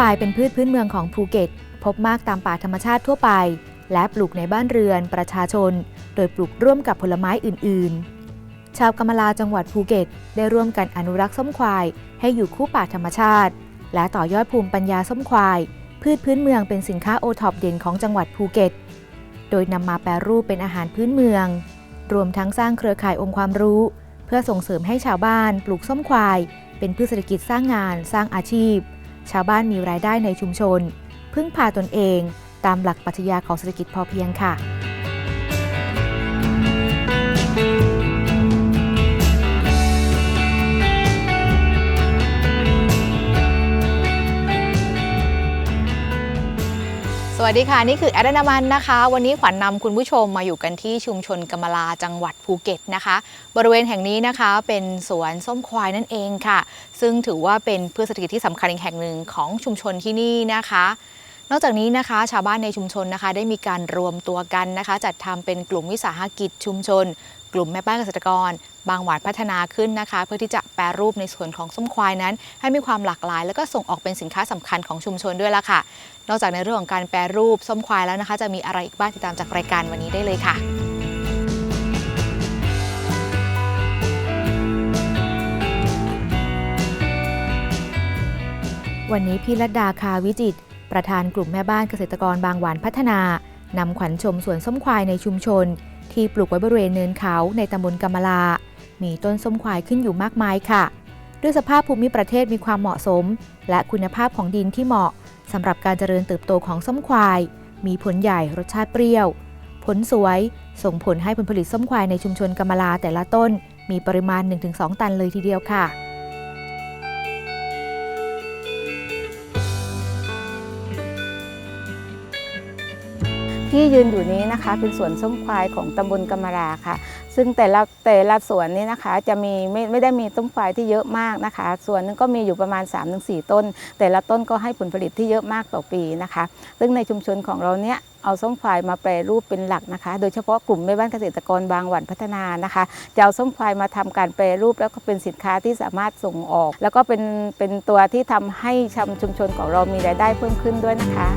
วายเป็นพืชพื้นเมืองของภูเก็ต พบมากตามป่าธรรมชาติทั่วไป และปลูกในบ้านเรือนประชาชน โดยปลูกร่วมกับผลไม้อื่น ๆ ชาวกำมะลาจังหวัดภูเก็ต ได้ร่วมกันอนุรักษ์ส้มควาย ให้อยู่คู่ป่าธรรมชาติ และต่อยอดภูมิปัญญาส้มควาย พืชพื้นเมืองเป็นสินค้าโอท็อปเด่นของจังหวัดภูเก็ต โดยนำมาแปรรูปเป็นอาหารพื้นเมือง รวมทั้งสร้างเครือข่ายองค์ความรู้ เพื่อส่งเสริมให้ชาวบ้าน ปลูกส้มควาย เป็นพืชเศรษฐกิจสร้างงาน สร้างอาชีพ ชาวบ้านมีรายได้ในชุมชน พึ่งพาตนเอง ตามหลักปรัชญาของเศรษฐกิจพอเพียงค่ะ สวัสดีค่ะ นี่คือแอดนามันนะคะ วันนี้ขวัญนนำคุณผู้ชมมาอยู่กันที่ชุมชนกำมะลาจังหวัดภูเก็ตนะคะ บริเวณแห่งนี้นะคะเป็นสวนส้มควายนั่นเองค่ะ ซึ่งถือว่าเป็นพืชเศรษฐกิจที่สำคัญอีกแห่งหนึ่งของชุมชนที่นี่นะคะนอกจากนี้นะคะ ชาวบ้านในชุมชนนะคะ ได้มีการรวมตัวกันนะคะ จัดทำเป็นกลุ่มวิสาหกิจชุมชน กลุ่มแม่บ้านเกษตรกร บางหวาดพัฒนาขึ้นนะคะ เพื่อที่จะแปรรูปในส่วนของส้มควายนั้น ให้มีความหลากหลาย แล้วก็ส่งออกเป็นสินค้าสำคัญของชุมชนด้วยละค่ะ นอกจากในเรื่องของการแปรรูปส้มควายแล้วนะคะ จะมีอะไรอีกบ้างติดตามจากรายการวันนี้ได้เลยค่ะวันนี้พี่รัตดาคาวิจิต ประธานกลุ่มแม่บ้านเกษตรกรบางหวานพัฒนานำขวัญชมสวนส้มควายในชุมชน ที่ปลูกไว้บริเวณเนินเขาในตำบลกำมะลา มีต้นส้มควายขึ้นอยู่มากมายค่ะ ด้วยสภาพภูมิประเทศมีความเหมาะสม และคุณภาพของดินที่เหมาะสำหรับการเจริญเติบโตของส้มควาย มีผลใหญ่รสชาติเปรี้ยว ผลสวยส่งผลให้ผลผลิตส้มควายในชุมชนกำมะลาแต่ละต้น มีปริมาณ 1-2 ตันเลยทีเดียวค่ะ ที่ยืนอยู่นี้นะคะ เป็นสวนส้มควายของตำบลกำมะราค่ะ ซึ่งแต่ละแต่ละสวนนี้นะคะ จะมีไม่ไม่ได้มีต้นควายที่เยอะมากนะคะ ส่วนหนึงก็มีอยู่ประมาณ 3-4 ต้น แต่ละต้นก็ให้ผลผลิตที่เยอะมากต่อปีนะคะ ซึ่งในชุมชนของเราเนี้ยเอาส้มควายมาแปรรูปเป็นหลักนะคะ โดยเฉพาะกลุ่มแม่บ้านเกษตรกรบางหวันพัฒนานะคะจะเอาส้มควายมาทำการแปรรูปแล้วก็เป็นสินค้าที่สามารถส่งออก แล้วก็เป็นเป็นตัวที่ทำให้ชุมชนของเรามีรายได้เพิ่มขึ้นด้วยนะคะ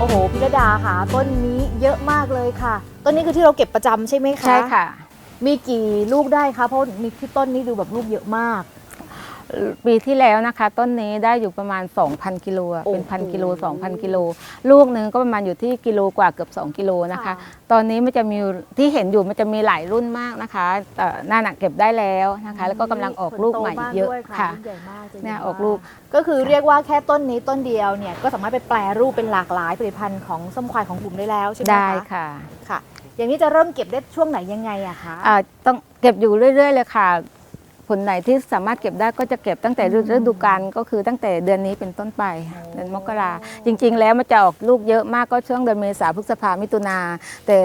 โอ้โหพิรดาค่ะต้นนี้เยอะมากเลยค่ะ ต้นนี้คือที่เราเก็บประจำใช่ไหมคะใช่ค่ะมีกี่ลูกได้คะเพราะมีที่ต้นนี้ดูแบบลูกเยอะมาก ปีที่แล้วนะคะ ต้นนี้ได้อยู่ประมาณ 2,000 กิโลอะเป็นโอ้โหพันกิโล2,000 กิโล ลูกหนึ่งก็ประมาณอยู่ที่กิโลกว่าเกือบ 2 กิโลนะคะ ค่ะ ตอนนี้มันจะมีที่เห็นอยู่มันจะมีหลายรุ่นมากนะคะแต่น่าหนักเก็บได้แล้วนะคะ แล้วก็กำลังออกลูกใหม่เยอะค่ะ เนี่ยออกลูก ก็คือเรียกว่าแค่ต้นนี้ต้นเดียวเนี่ยก็สามารถไปแปลรูปเป็นหลากหลายผลิตภัณฑ์ของส้มควายของกลุ่มได้แล้วใช่ไหมคะได้ค่ะค่ะ อย่างนี้จะเริ่มเก็บได้ช่วงไหนยังไงอะคะ อ่าต้องเก็บอยู่เรื่อย ๆ เลยค่ะ ผลไหนที่สามารถเก็บได้ก็จะเก็บตั้งแต่ฤฤดูกาลก็คือตั้งแต่เดือนนี้เป็นต้นไปเดือนมกราจริง ๆ แล้วมันจะออกลูกเยอะมากก็ช่วงเดือนเมษาพฤษภามิถุนาแต่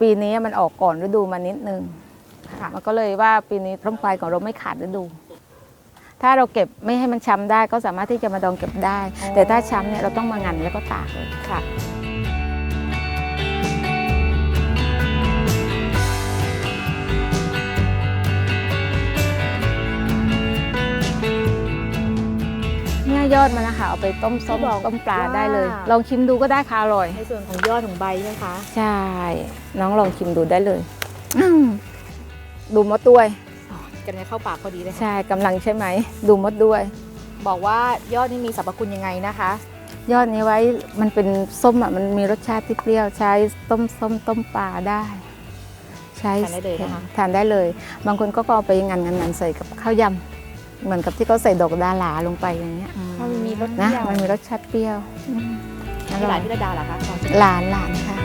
ปีนี้มันออกก่อนฤดูมานิดนึงค่ะมันก็เลยว่าปีนี้ต้นควายของเราไม่ขาดฤดูถ้าเราเก็บไม่ให้มันช้ำได้ก็สามารถที่จะมาดองเก็บได้ แต่ถ้าช้ำเนี่ยเราต้องมางันแล้วก็ตากเลยค่ะ ยอดมันนะคะเอาไปต้มส้มที่บอกต้มปลาว่าได้เลย ลองชิมดูก็ได้ค่ะอร่อย ในส่วนของยอดของใบใช่ไหมคะ ใช่ น้องลองชิมดูได้เลยอืมดูมดด้วยกันในเข้าปากพอดีเลยค่ะใช่กำลังใช่ไหม ดูมดด้วย บอกว่ายอดนี่มีสรรพคุณยังไงนะคะ ยอดนี้ไว้มันเป็นส้มอะมันมีรสชาติที่เปรี้ยวใช้ต้มส้มต้มปลาได้ใช้ทานได้เลยนะคะทานได้เลย บางคนก็เอาไปงานงานงานใส่กับข้าวยำ เหมือนกับที่เขาใส่ดอกดาหลาลงไปอย่างเงี้ยเพราะมันมีรสเปนะรี้ยวมันมีรสชาติเปรี้ยวอืมอที่ร่หอลายนพิรดาเหรอคะลองชิมหลานหลานค่ะ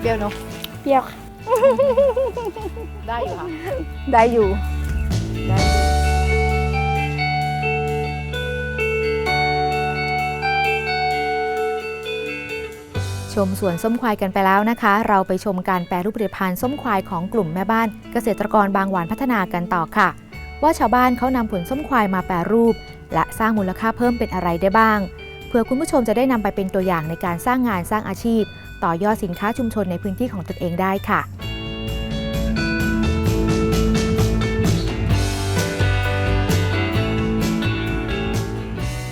เปรี้ยวเนาะเปรี้ยวได้อยู่ค่ะ ได้อยู่ ชมสวนส้มควายกันไปแล้วนะคะ เราไปชมการแปรรูปผลิตภัณฑ์ส้มควายของกลุ่มแม่บ้านเกษตรกรบางหวานพัฒนากันต่อค่ะ ว่าชาวบ้านเขานำผลส้มควายมาแปรรูป และสร้างมูลค่าเพิ่มเป็นอะไรได้บ้างเพื่อคุณผู้ชมจะได้นำไปเป็นตัวอย่างในการสร้างงานสร้างอาชีพ ต่อยอดสินค้าชุมชนในพื้นที่ของตนเองได้ค่ะ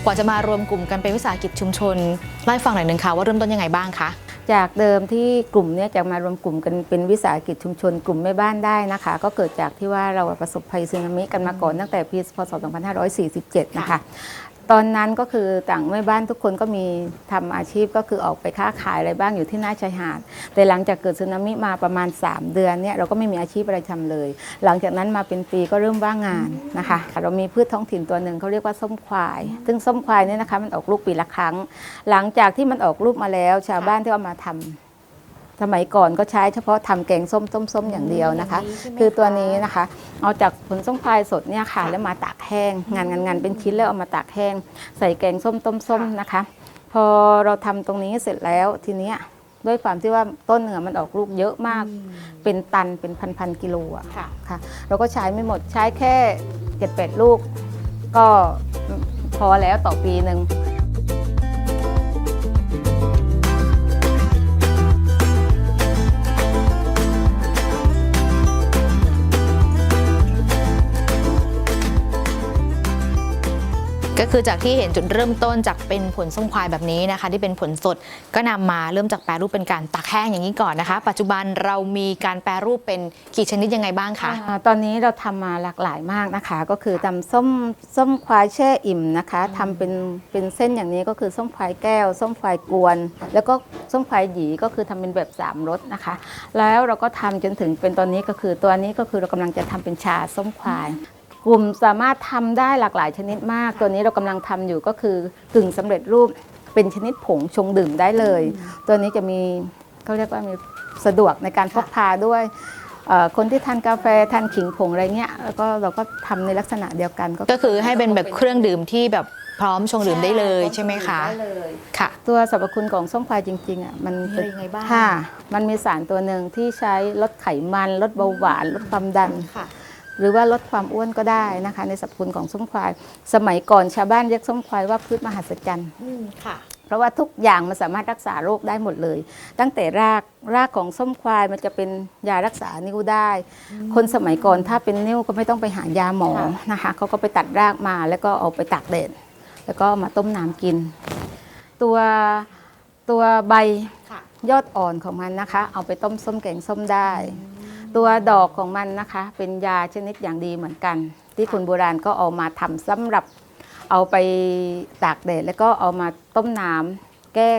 กว่าจะมารวมกลุ่มกันเป็นวิสาหกิจชุมชนเล่าให้ฟังหน่อยหนึ่งค่ะว่าเริ่มต้นยังไงบ้างคะ จากเดิมที่กลุ่มเนี้จะมารวมกลุ่มกันเป็นวิสาหกิจชุมชน กลุ่มแม่บ้านได้นะคะ ก็เกิดจากที่ว่าเราประสบภัยสึนามิกันมาก่อนตั้งแต่ปีพศ 2547 นะคะ ตอนนั้นก็คือต่างแม่บ้านทุกคนก็มีทำอาชีพก็คือออกไปค้าขายอะไรบ้างอยู่ที่หน้าชายหาด แต่หลังจากเกิดสึนามิมาประมาณ 3 เดือนเนี่ยเราก็ไม่มีอาชีพอะไรทำเลย หลังจากนั้นมาเป็นปีก็เริ่มว่างงานนะคะเรามีพืชท้องถิ่นตัวหนึ่งเขาเรียกว่าส้มควาย ซึ่งส้มควายเนี่ยนะคะมันออกลูกปีละครั้ง หลังจากที่มันออกลูกมาแล้ว ชาวบ้านที่เอามาทำ สมัยก่อนก็ใช้เฉพาะทำแกงส้มต้มส้มอย่างเดียวนะคะ คือตัวนี้นะคะ เอาจากผลส้มควายสดเนี่ยค่ะแล้วมาตากแห้ง งานงานงานเป็นชิ้นแล้วเอามาตากแห้ง ใส่แกงส้มต้มส้มนะคะ พอเราทำตรงนี้เสร็จแล้วทีเนี้ยด้วยความที่ว่าต้นเนื้อมันออกลูกเยอะมาก เป็นตันเป็นพันพันๆกิโลอะค่ะค่ะ เราก็ใช้ไม่หมดใช้แค่เจ็ดแปดลูก ก็พอแล้วต่อปีหนึ่ง ก็คือจากที่เห็นจุดเริ่มต้นจากเป็นผลส้มควายแบบนี้นะคะ ที่เป็นผลสดก็นำมาเริ่มจากแปรรูปเป็นการตากแห้งอย่างนี้ก่อนนะคะ ปัจจุบันเรามีการแปรรูปเป็นกี่ชนิดยังไงบ้างคะอ่าตอนนี้เราทำมาหลากหลายมากนะคะ ก็คือทำส้มส้มควายแช่อิ่มนะคะทำเป็นเป็นเส้นอย่างนี้ก็คือส้มควายแก้ว ส้มควายกวน แล้วก็ส้มควายหยีก็คือทำเป็นแบบสามรสนะคะ แล้วเราก็ทำจนถึงเป็นตอนนี้ก็คือตัวนี้ก็คือเรากำลังจะทำเป็นชาส้มควาย กลุ่มสามารถทำได้หลากหลายชนิดมาก ตัวนี้เรากำลังทำอยู่ก็คือกึ่งสำเร็จรูปเป็นชนิดผงชงดื่มได้เลย ตัวนี้จะมีเขาเรียกว่ามีสะดวกในการพกพาด้วยเอ่อคนที่ทานกาแฟทานขิงผงอะไรเงี้ยแล้วก็เราก็ทำในลักษณะเดียวกัน ก็คือให้เป็นแบบเครื่องดื่มที่แบบพร้อมชงดื่มได้เลยใช่ไหมคะได้เลยค่ะ ตัวสรรพคุณของส้มควายจริงๆอะมันมีอะไรยังไงบ้างค่ะ มันมีสารตัวหนึ่งที่ใช้ลดไขมันลดเบาหวานลดความดันค่ะ หรือว่าลดความอ้วนก็ได้นะคะ ในสรรพคุณของส้มควาย สมัยก่อนชาวบ้านเรียกส้มควายว่าพืชมหัศจรรย์อืมค่ะ เพราะว่าทุกอย่างมันสามารถรักษาโรคได้หมดเลย ตั้งแต่รากรากของส้มควายมันจะเป็นยารักษานิ้วได้ คนสมัยก่อนถ้าเป็นนิ้วก็ไม่ต้องไปหายาหมอค่ะ นะคะเขาก็ไปตัดรากมาแล้วก็เอาไปตากแดดแล้วก็มาต้มน้ำกิน ตัวตัวใบ ค่ะ ยอดอ่อนของมันนะคะ เอาไปต้มส้มแกงส้มได้ ตัวดอกของมันนะคะ เป็นยาชนิดอย่างดีเหมือนกัน ที่คนโบราณก็เอามาทำสำหรับเอาไปตากแดดแล้วก็เอามาต้มน้ำแก้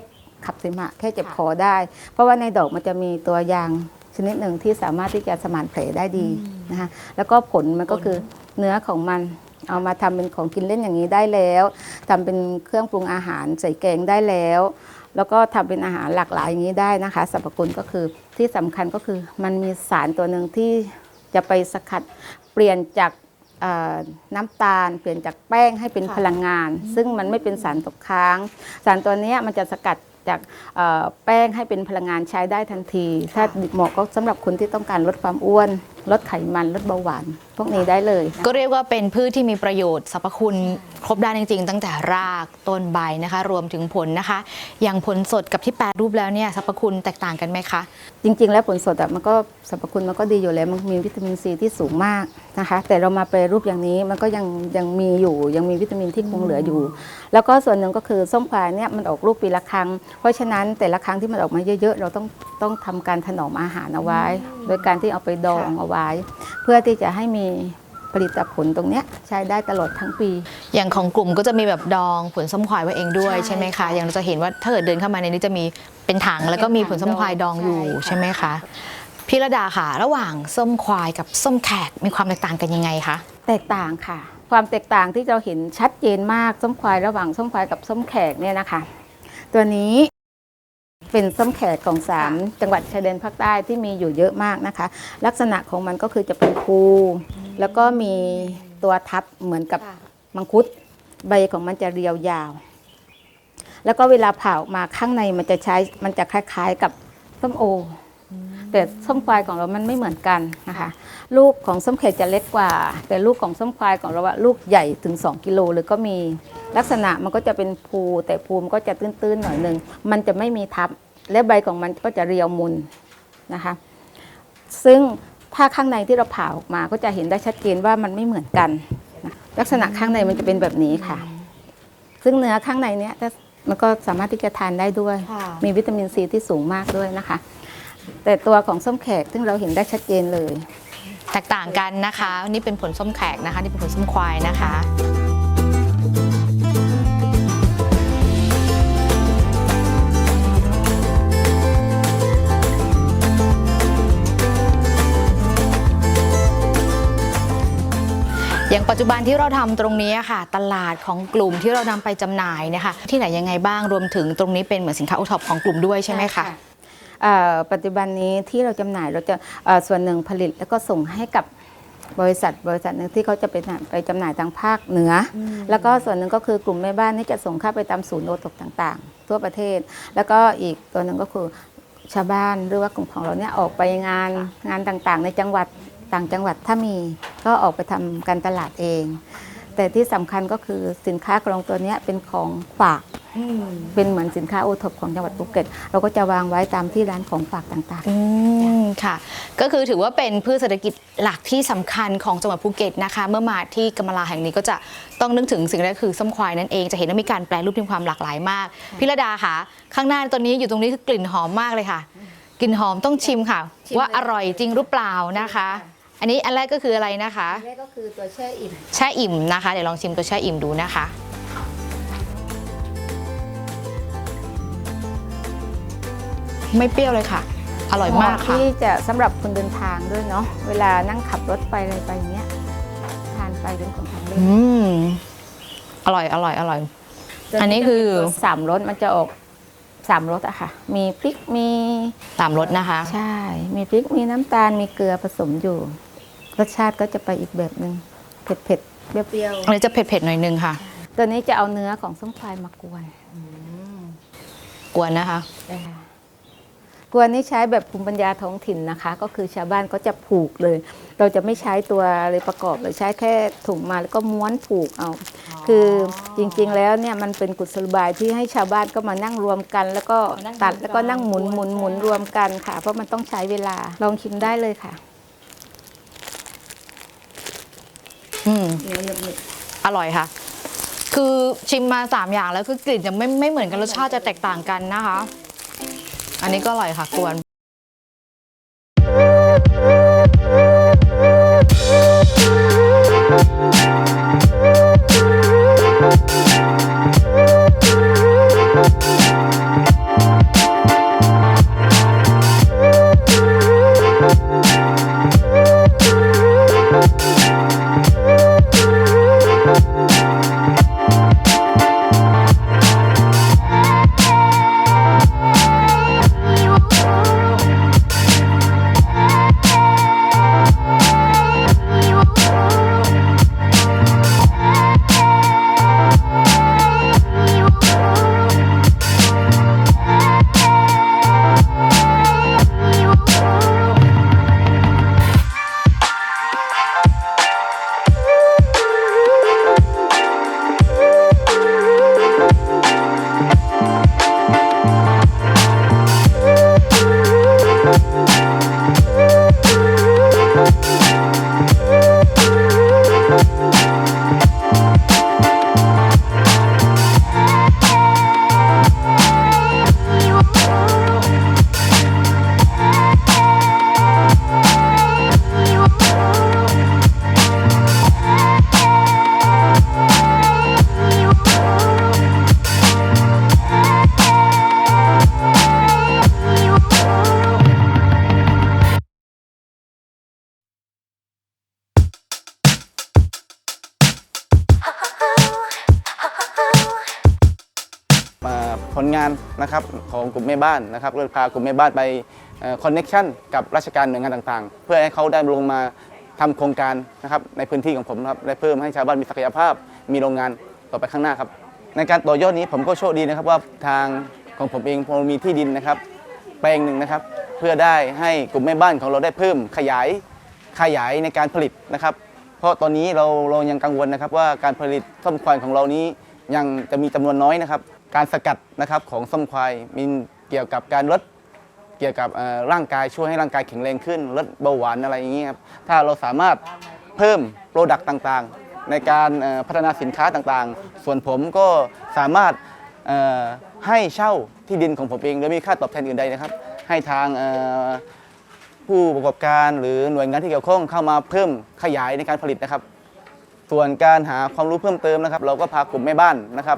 ขับเสมหะแค่เจ็บคอได้ เพราะว่าในดอกมันจะมีตัวยางชนิดหนึ่งที่สามารถที่จะสมานแผลได้ดีนะคะแล้วก็ผลมันก็คือเนื้อของมันเอามาทำเป็นของกินเล่นอย่างนี้ได้แล้วทำเป็นเครื่องปรุงอาหารใส่แกงได้แล้ว แล้วก็ทำเป็นอาหารหลากหลายอย่างนี้ได้นะคะสรรพคุณก็คือ ที่สำคัญก็คือมันมีสารตัวหนึ่งที่จะไปสกัดเปลี่ยนจากเอ่อน้ำตาล เปลี่ยนจากแป้งให้เป็นค่ะพลังงาน ซึ่งมันไม่เป็นสารตกค้าง สารตัวเนี้ยมันจะสกัดจากเอ่อแป้งให้เป็นพลังงานใช้ได้ทันที ถ้าเหมาะก็สำหรับคนที่ต้องการลดความอ้วน ลดไขมันลดเบาหวานพวกนี้ได้เลย ก็เรียกว่าเป็นพืชที่มีประโยชน์สรรพคุณครบด้านจริง ๆ ตั้งแต่รากต้นใบนะคะ รวมถึงผลนะคะ อย่างผลสดกับที่แปรรูปแล้วเนี่ยสรรพคุณแตกต่างกันไหมคะ จริง ๆ แล้วผลสดอะมันก็สรรพคุณมันก็ดีอยู่แล้วมันมีวิตามินซีที่สูงมากนะคะ แต่เรามาไปรรูปอย่างนี้มันก็ยังยังมีอยู่ยังมีวิตามินที่คงเหลืออยู่ แล้วก็ส่วนหนึ่งก็คือส้มควายเนี่ยมันออกลูกปีละครั้ง เพราะฉะนั้นแต่ละครั้งที่มันออกมาเยอะๆ เราต้องต้องทำการถนอมอาหารเอาไว้ โดยการที่เอาไปดองเอาไว้เพื่อที่จะให้มีผลิตผลตรงเนี้ยใช้ได้ตลอดทั้งปี อย่างของกลุ่มก็จะมีแบบดองผลส้มควายไว้เองด้วยใช่ใช่ไหมคะค่ะอย่างเราจะเห็นว่าถ้าเกิดเดินเข้ามาในนี้จะมีเป็นถังแล้วก็มีผลส้มควายดองอยู่ใช่ค่ะใช่ไหมคะพี่ระดาค่ะ ระหว่างส้มควายกับส้มแขกมีความแตกต่างกันยังไงคะแตกต่างค่ะ ความแตกต่างที่เราเห็นชัดเจนมากส้มควายระหว่างส้มควายกับส้มแขกเนี่ยนะคะ ตัวนี้ เป็นส้มแขกของสามจังหวัดชายแดนภาคใต้ที่มีอยู่เยอะมากนะคะ ลักษณะของมันก็คือจะเป็นภูแล้วก็มีตัวทับเหมือนกับมังคุด ใบของมันจะเรียวยาว แล้วก็เวลาผ่าออกมาข้างในมันจะใช้มันจะคล้ายๆกับส้มโออแต่ส้มควายของเรามันไม่เหมือนกันนะคะ ลูกของส้มเขตจะเล็กกว่า แต่ลูกของส้มควายของเราอะลูกใหญ่ถึง 2 กิโลเลยก็มีลักษณะมันก็จะเป็นภูแต่ภูมิก็จะตื้นๆหน่อยหนึ่งมันจะไม่มีทับ และใบของมันก็จะเรียวมุนนะคะ ซึ่งถ้าข้างในที่เราผ่าออกมาก็จะเห็นได้ชัดเจนว่ามันไม่เหมือนกันนะลักษณะข้างในมันจะเป็นแบบนี้ค่ะ ซึ่งเนื้อข้างในเนี้ยมันก็สามารถที่จะทานได้ด้วย มีวิตามินซีที่สูงมากด้วยนะคะ แต่ตัวของส้มแขกซึ่งเราเห็นได้ชัดเจนเลย แตกต่างกันนะคะ นี่เป็นผลส้มแขกนะคะ นี่เป็นผลส้มควายนะคะอย่างปัจจุบันที่เราทำตรงนี้ค่ะ ตลาดของกลุ่มที่เรานำไปจำหน่ายเนะคะที่ไหนยังไงบ้างรวมถึงตรงนี้เป็นเหมือนสินค้าโอท็อปของกลุ่มด้วยใช่ไหมคะ ปัจจุบันนี้ที่เราจำหน่ายเราจะเอ่อส่วนหนึ่งผลิตแล้วก็ส่งให้กับบริษัทบริษัทหนึ่งที่เขาจะไปไปจำหน่ายทางภาคเหนืออแล้วก็ส่วนหนึ่งก็คือกลุ่มแม่บ้านนี่จะส่งเข้าไปตามศูนย์โอตกต่าง ๆ ทั่วประเทศ แล้วก็อีกตัวหนึ่งก็คือชาวบ้านหรือว่ากลุ่มของเราเนี่ยออกไปงานงานต่างๆ ในจังหวัดต่างจังหวัดถ้ามีก็ออกไปทำการตลาดเอง แต่ที่สำคัญก็คือสินค้ากรองตัวเนี้ยเป็นของฝากเป็นเหมือนสินค้าโอท็อปของจังหวัดภูเก็ต เราก็จะวางไว้ตามที่ร้านของฝากต่างอืมค่ะ ก็คือถือว่าเป็นพืชเศรษฐกิจหลักที่สำคัญของจังหวัดภูเก็ตนะคะ เมื่อมาที่กำมะลาแห่งนี้ก็จะต้องนึกถึงสิ่งแรกคือส้มควายนั่นเองจะเห็นว่ามีการแปลรูปที่มีความหลากหลายมากพิรดาค่ะ ข้างหน้าตัวนี้อยู่ตรงนี้คือกลิ่นหอมมากเลยค่ะ กลิ่นหอมต้องชิมค่ะ ว่าอร่อยจริงหรือเปล่านะคะ อันนี้อันแรกก็คืออะไรนะคะๆนี่ก็คือตัวแช่อิ่ม แช่อิ่มนะคะ เดี๋ยวลองชิมตัวแช่อิ่มดูนะคะ ไม่เปรี้ยวเลยค่ะ อร่อยมากค่ะ ที่จะสำหรับคนเดินทางด้วยเนาะ เวลานั่งขับรถไปอะไรไปอย่างเงี้ย ทานไปเป็นของทานเล่นอืม อร่อย อร่อย อร่อย อันนี้คือตัวสามรสมันจะออกสามรสอะค่ะ มีพริก มีสามรสนะคะ ใช่ มีพริก มีน้ำตาล มีเกลือผสมอยู่ รสชาติก็จะไปอีกแบบหนึ่งเผ็ดเผ็ดๆเปรี้ยวอันนี้จะเผ็ดๆหน่อยนึงค่ะ ๆตัวนี้จะเอาเนื้อของส้มควายมากวน กวนนะคะ กวนนี้ใช้แบบภูมิปัญญาท้องถิ่นนะคะ ก็คือชาวบ้านก็จะผูกเลย เราจะไม่ใช้ตัวอะไรประกอบเลยใช้แค่ถุงมาแล้วก็ม้วนผูกเอา คือจริงๆแล้วเนี่ยมันเป็นกุศโลบายที่ให้ชาวบ้านก็มานั่งรวมกัน แล้วก็มานั่งตัดทำแล้วก็นั่งหมุนหมุนหมุนรวมกันค่ะ เพราะมันต้องใช้เวลาลองชิมได้เลยค่ะ อืมอร่อยค่ะ คือชิมมาสามอย่างแล้วคือกลิ่นจะไม่ไม่เหมือนกันรสชาติจะแตกต่างกันนะคะ อันนี้ก็อร่อยค่ะกวน「าน ของกลุ่มแม่บ้านนะครับก็พากลุ่มแม่บ้านไปคอนเน็ชันกับราชการหน่วยงานต่างๆ เพื่อให้เขาได้ลงมาทำโครงการนะครับในพื้นที่ของผมนะครับและเพิ่มให้ชาวบ้านมีศักยภาพ มีโรงงานต่อไปข้างหน้าครับ ในการต่อยอดนี้ผมก็โชคดีนะครับว่าทางของผมเองผมมีที่ดินนะครับ แปลงหนึ่งนะครับ เพื่อได้ให้กลุ่มแม่บ้านของเราได้เพิ่มขยายขยายในการผลิตนะครับ เพราะตอนนี้เราเรายังกังวลนะครับว่าการผลิตส้มควายของเรานี้ยังจะมีจำนวนน้อยนะครับ การสกัดนะครับของส้มควายมีเกี่ยวกับการลดเกี่ยวกับร่างกายช่วยให้ร่างกายแข็งแรงขึ้นลดเบาหวานอะไรอย่างนี้ครับถ้าเราสามารถเพิ่มโปรดักต์ต่างๆ ในการพัฒนาสินค้าต่างๆ ส่วนผมก็สามารถให้เช่าที่ดินของผมเองโดยมีค่าตอบแทนอื่นใดนะครับ ให้ทางผู้ประกอบการหรือหน่วยงานที่เกี่ยวข้องเข้ามาเพิ่มขยายในการผลิตนะครับ ส่วนการหาความรู้เพิ่มเติมนะครับ เราก็พากลุ่มแม่บ้านนะครับ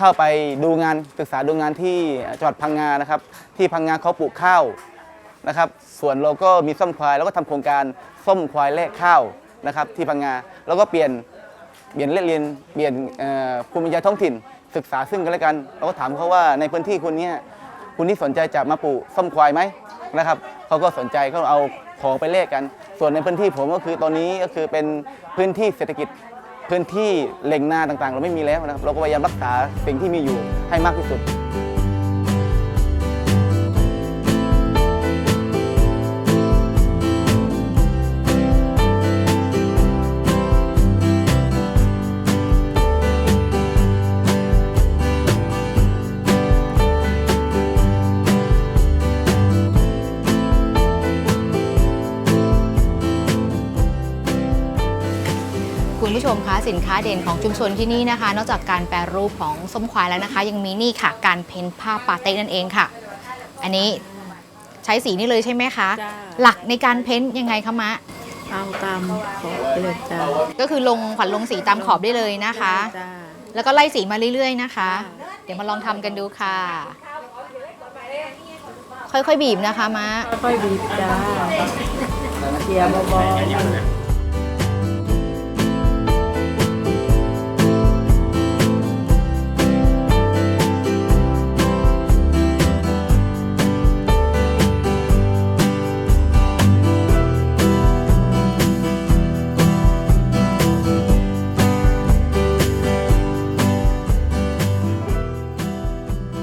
เข้าไปดูงานศึกษาดูงานที่จังหวัดพังงานะครับ ที่พังงาเขาปลูกข้าวนะครับ ส่วนเราก็มีส้มควายแล้วก็ทำโครงการส้มควายแลกข้าวนะครับ ที่พังงาแล้วก็เปลี่ยนเปลี่ยนเล่เรียนเปลี่ยนภูมิปัญญาท้องถิ่น ศึกษาซึ่งกันและกันเราก็ถามเขาว่าในพื้นที่คุณเนี่ยคุณที่สนใจจะมาปลูกส้มควายไหมนะครับเขาก็สนใจเขาเอาของไปแลกกัน ส่วนในพื้นที่ผมก็คือตอนนี้ก็คือเป็นพื้นที่เศรษฐกิจ พื้นที่เล่งนาต่างๆ เราไม่มีแล้วนะครับ เราก็พยายามรักษาสิ่งที่มีอยู่ให้มากที่สุด คุณผู้ชมคะสินค้าเด่นของชุมชนที่นี่นะคะ นอกจากการแปรรูปของส้มควายแล้วนะคะ ยังมีนี่ค่ะ การเพ้นผ้าปาเต้นั่นเองค่ะ อันนี้ใช้สีนี่เลยใช่ไหมคะ จ้า หลักในการเพ้นยังไงคะมะ เอาตามขอไปเลยจ้าก็คือลงขวัญลงสีตามขอบได้เลยนะคะ จ้า แล้วก็ไล่สีมาเรื่อยๆนะคะจ้าเดี๋ยวมาลองทำกันดูค่ะ ค่อยๆบีบนะคะมะ ค่อยๆบีบจ้าเกียร์เบาๆ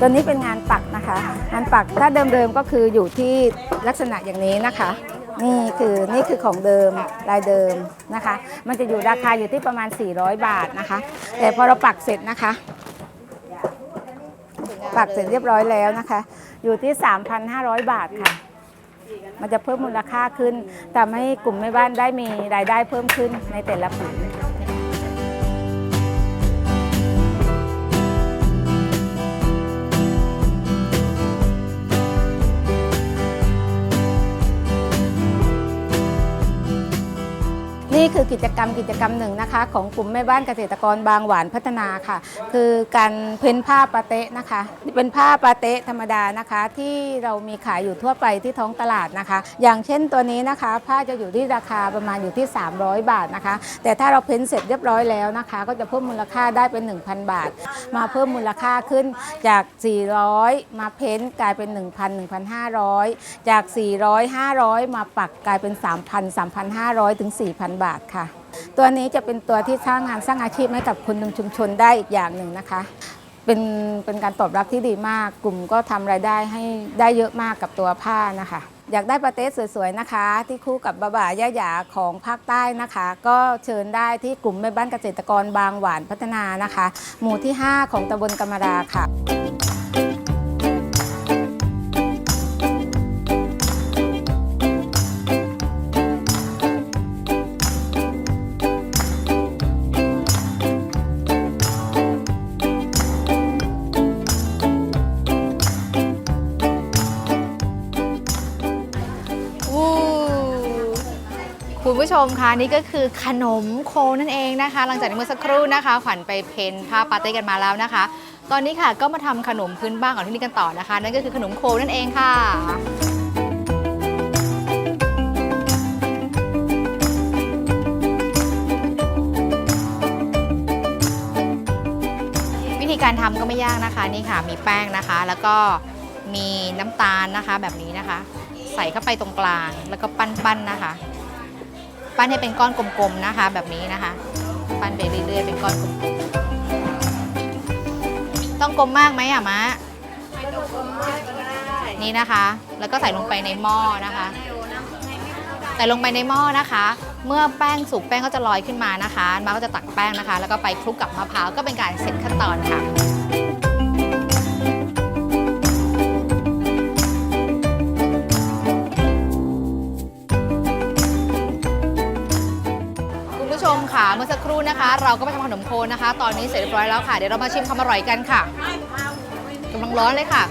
ตัวนี้เป็นงานปักนะคะ งานปักถ้าเดิมๆก็คืออยู่ที่ลักษณะอย่างนี้นะคะ นี่คือนี่คือของเดิมลายเดิมนะคะ มันจะอยู่ราคาอยู่ที่ประมาณ 400 บาทนะคะ แต่พอเราปักเสร็จนะคะ ปักเสร็จเรียบร้อยแล้วนะคะ อยู่ที่ 3,500 บาทค่ะ มันจะเพิ่มมูลค่าขึ้นทำให้กลุ่มแม่บ้านได้มีรายได้เพิ่มขึ้นในแต่ละผื นี่คือกิจกรรมกิจกรรมหนึ่งนะคะ ของกลุ่มแม่บ้านเกษตรกรบางหวานพัฒนาค่ะ คือการเพ้นผ้าปาเตะนะคะ เป็นผ้าปาเตะธรรมดานะคะ ที่เรามีขายอยู่ทั่วไปที่ท้องตลาดนะคะ อย่างเช่นตัวนี้นะคะ ผ้าจะอยู่ที่ราคาประมาณอยู่ที่ 300 บาทนะคะ แต่ถ้าเราเพ้นเสร็จเรียบร้อยแล้วนะคะ ก็จะเพิ่มมูลค่าได้เป็น 1,000 บาท มาเพิ่มมูลค่าขึ้นจาก 400 มาเพ้นกลายเป็น 1,000 1,500 จาก 400 500 มาปักกลายเป็น 3,000 3,500 ถึง 4,000 บาทค่ะ ตัวนี้จะเป็นตัวที่สร้างงานสร้างอาชีพให้กับคนในชุมชนได้อีกอย่างหนึ่งนะคะ เป็นเป็นการตอบรับที่ดีมาก กลุ่มก็ทำรายได้ให้ได้เยอะมากกับตัวผ้านะคะ อยากได้ปาเต้สวยๆนะคะ ที่คู่กับบะบ่าย่าหยาของภาคใต้นะคะ ก็เชิญได้ที่กลุ่มแม่บ้านเกษตรกรบางหวานพัฒนานะคะ หมู่ที่ 5 ของตำบลกำมะราค่ะ มคะนี่ก็คือขนมโคนั่นเองนะคะ หลังจากที่เมื่อสักครู่นะคะ ขวัญไปเพ้นผ้าปาเต้กันมาแล้วนะคะ ตอนนี้ค่ะก็มาทำขนมพื้นบ้านของที่นี่กันต่อนะคะ นั่นก็คือขนมโคนั่นเองค่ะวิธีการการทำก็ไม่ยากนะคะนี่ค่ะ มีแป้งนะคะ แล้วก็มีน้ำตาลนะคะแบบนี้นะคะ ใส่เข้าไปตรงกลางแล้วก็ปั้นๆนะคะ ปั้นให้เป็นก้อนกลมๆนะคะ แบบนี้นะคะ ปั้นไปเรื่อยๆเป็นก้อนกลมๆต้องกลมมากไหมอะมะนี่นะคะ แล้วก็ใส่ลงไปในหม้อนะคะ ใส่ลงไปในหม้อนะคะ เมื่อแป้งสุกแป้งก็จะลอยขึ้นมานะคะ มาก็จะตักแป้งนะคะ แล้วก็ไปคลุกกับมะพร้าวก็เป็นการเสร็จขั้นตอนค่ะ รู่นะคะ เราก็ไปทำขนมโคนนะคะ ตอนนี้เสร็จเรียบร้อยแล้วค่ะ เดี๋ยวเรามาชิมความอร่อยกันค่ะกำลังร้อนเลยค่ะ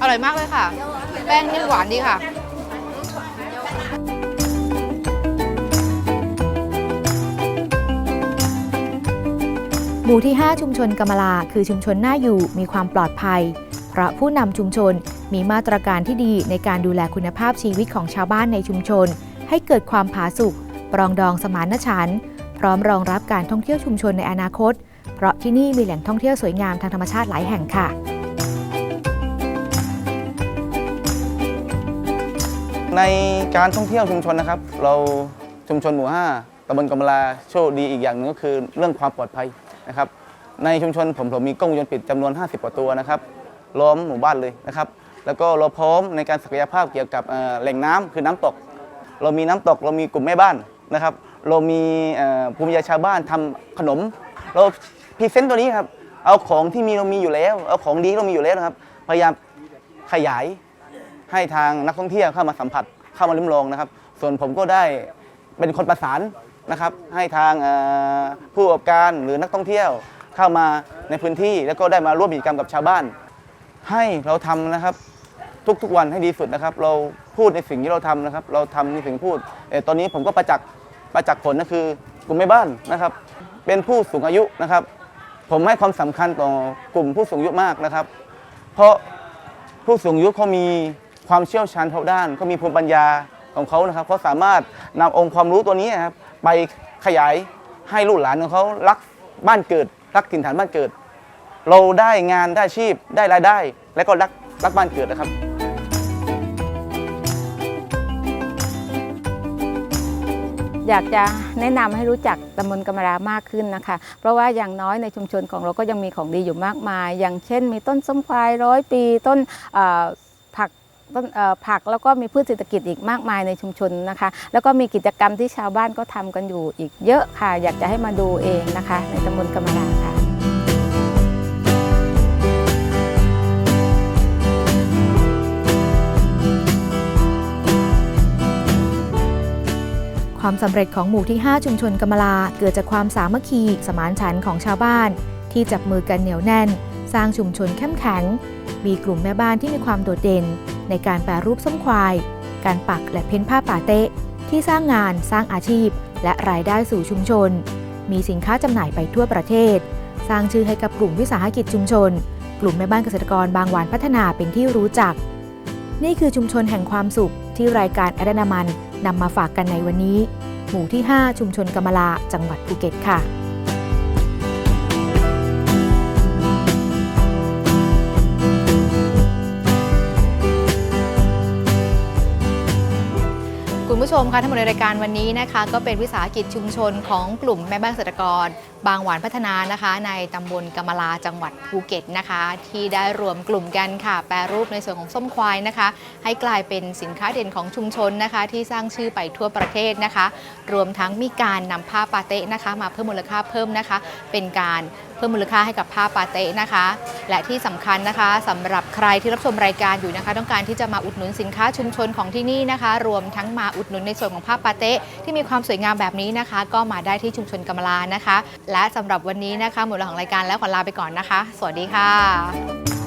อร่อยมากเลยค่ะ แป้งนิ่หวานดีค่ะหมู่ที่ 5 ชุมชนกำมะลา คือชุมชนน่าอยู่มีความปลอดภัย เพราะผู้นำชุมชน มีมาตรการที่ดีในการดูแลคุณภาพชีวิตของชาวบ้านในชุมชน ให้เกิดความผาสุกปรองดองสมานฉันท์พร้อมรองรับการท่องเที่ยวชุมชนในอนาคต เพราะที่นี่มีแหล่งท่องเที่ยวสวยงามทางธรรมชาติหลายแห่งค่ะในการท่องเที่ยวชุมชนนะครับ เราชุมชนหมู่ 5ตำบลกำมะลาโชคดีอีกอย่างหนึ่งก็คือเรื่องความปลอดภัยนะครับ ในชุมชนผมผมมีกล้องวงจรปิดจำนวน 50 กว่าตัวนะครับล้อมหมู่บ้านเลยนะครับ แล้วก็เราพร้อมในการศักยภาพเกี่ยวกับแหล่งน้ำคือน้ำตก เรามีน้ำตกเรามีกลุ่มแม่บ้านนะครับ เรามีภูมิปัญญาชาวบ้านทำขนม เราพรีเซนต์ตัวนี้ครับเอาของที่มีเรามีอยู่แล้ว เอาของดีเรามีอยู่แล้วนะครับ พยายามขยายให้ทางนักท่องเที่ยวเข้ามาสัมผัสเข้ามาลิ้มลองนะครับ ส่วนผมก็ได้เป็นคนประสานนะครับ ให้ทางผู้ประกอบการหรือนักท่องเที่ยวเข้ามาในพื้นที่ แล้วก็ได้มาร่วมกิจกรรมกับชาวบ้าน ให้เราทำนะครับ ทุกๆวันให้ดีสุดนะครับ เราพูดในสิ่งที่เราทำนะครับ เราทำในสิ่งพูดเอ่อตอนนี้ผมก็ประจักษ์ประจักษ์ผลก็คือกลุ่มแม่บ้านนะครับ เป็นผู้สูงอายุนะครับ ผมให้ความสำคัญต่อกลุ่มผู้สูงอายุมากนะครับ เพราะผู้สูงอายุเขามีความเชี่ยวชาญทางด้านเขามีภูมิปัญญาของเขานะครับเขาสามารถนำองค์ความรู้ตัวนี้นะครับไปขยายให้ลูกหลานของเขารักบ้านเกิด รักถิ่นฐานบ้านเกิด เราได้งานได้อาชีพได้รายได้ และก็รักรักบ้านเกิดนะครับ อยากจะแนะนำให้รู้จักตำบลกำมะลามากขึ้นนะคะ เพราะว่าอย่างน้อยในชุมชนของเราก็ยังมีของดีอยู่มากมาย อย่างเช่น มีต้นส้มควายร้อยปีต้นผักต้นผักแล้วก็มีพืชเศรษฐกิจอีกมากมายในชุมชนนะคะ แล้วก็มีกิจกรรมที่ชาวบ้านก็ทำกันอยู่อีกเยอะค่ะ อยากจะให้มาดูเองนะคะ ในตำบลกำมะลาค่ะ ความสำเร็จของหมู่ที่ 5 ชุมชนกำมลา เกิดจากความสามัคคีสมานฉันท์ของชาวบ้าน ที่จับมือกันเหนียวแน่น สร้างชุมชนเข้มแข็ง มีกลุ่มแม่บ้านที่มีความโดดเด่น ในการแปรรูปส้มควาย การปักและเพ้นผ้าป่าเต๊ะที่สร้างงานสร้างอาชีพ และรายได้สู่ชุมชน มีสินค้าจำหน่ายไปทั่วประเทศ สร้างชื่อให้กับกลุ่มวิสาหกิจชุมชน กลุ่มแม่บ้านเกษตรกรบางหวานพัฒนาเป็นที่รู้จัก นี่คือชุมชนแห่งความสุขที่รายการอดนามัน นำมาฝากกันในวันนี้ หมู่ที่ 5 ชุมชนกำมะลาจังหวัดภูเก็ตค่ะคุณผู้ชมคะทั้งหมดในรายการวันนี้นะคะ ก็เป็นวิสาหกิจชุมชนของกลุ่มแม่บ้านเกษตรกรบางหวานพัฒนานะคะ ในตำบลกำมะลาจังหวัดภูเก็ตนะคะ ที่ได้รวมกลุ่มกันค่ะ แปรรูปในส่วนของส้มควายนะคะ ให้กลายเป็นสินค้าเด่นของชุมชนนะคะ ที่สร้างชื่อไปทั่วประเทศนะคะ รวมทั้งมีการนำผ้าปาเต๊ะนะคะ มาเพิ่มมูลค่าเพิ่มนะคะ เป็นการเพิ่มมูลค่าให้กับผ้าปาเต๊ะนะคะ และที่สำคัญนะคะสำหรับใครที่รับชมรายการอยู่นะคะ ต้องการที่จะมาอุดหนุนสินค้าชุมชนของที่นี่นะคะ รวมทั้งมาอุดหนุนในส่วนของผ้าปาเต๊ะที่มีความสวยงามแบบนี้นะคะ ก็มาได้ที่ชุมชนกำมะลานะคะและสำหรับวันนี้นะคะหมดเวลาของรายการแล้วขอลาไปก่อนนะคะ สวัสดีค่ะ